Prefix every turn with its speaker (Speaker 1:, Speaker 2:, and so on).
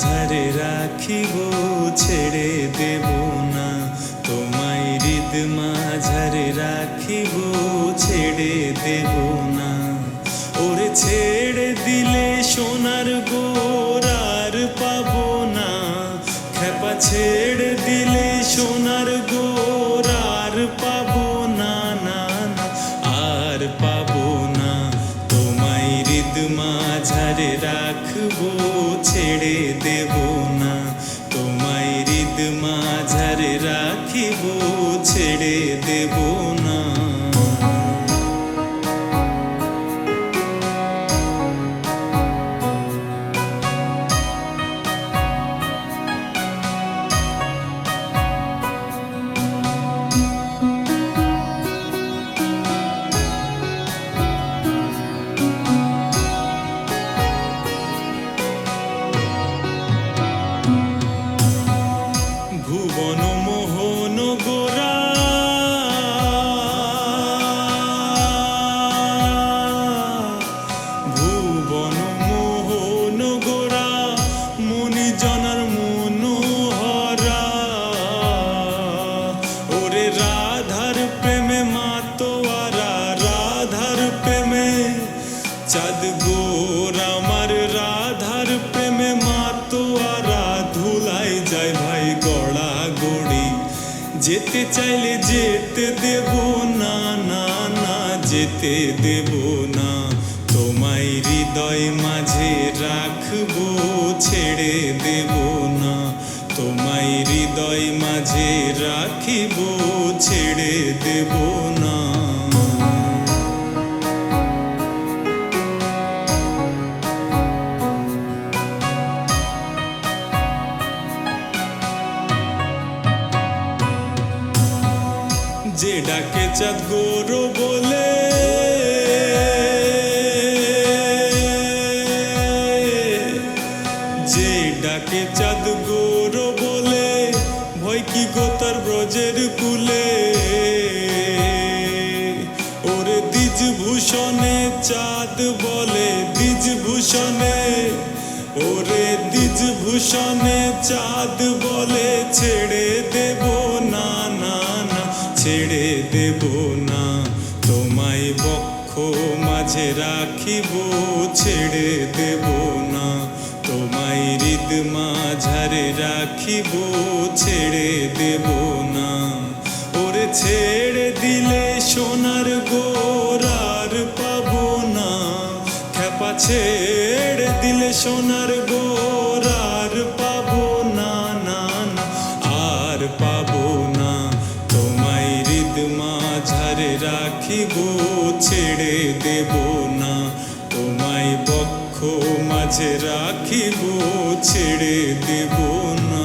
Speaker 1: ঝাড়ে রাখিব, ছেড়ে দেব না। তোমায় হৃদ মাঝারে রাখিব, ছেড়ে দেব না। ওরে ছেড়ে দিলে সোনার গোরার পাব না। খেপা ছেড়ে দিলে সোনার গো রাখব ছেড়ে দেব। যেতে চাইলে যেতে দেব না না না, যেতে দেব না। তোমায় হৃদয় মাঝে রাখব, ছেড়ে দেব না। তোমায় হৃদয় মাঝে রাখিব, ছেড়ে দেব ডাকে চাঁদ গৌর বলে। যে ডাকে চাঁদ গৌর বলে, ভয় কি গো তার ব্রজের কুলে? ওরে দ্বিজ ভূষণে চাঁদ বলে দ্বিজ ভূষণে ওরে দ্বিজ ভূষণে চাঁদ বলে, ছেড়ে দেব না না। ছেড়ে দেব না। তোমায় বক্ষ মাঝে রাখিব, ছেড়ে দেব না। তোমায় হৃদ মাঝারে রাখিব, ছেড়ে দেব না। ওরে ছেড়ে দিলে সোনার গোরার পাবো না। খেপা ছেড়ে দিলে সোনার রাখিব ছেড়ে দেব না। তোমায় বক্ষ মাঝে রাখিব ছেড়ে দেব না।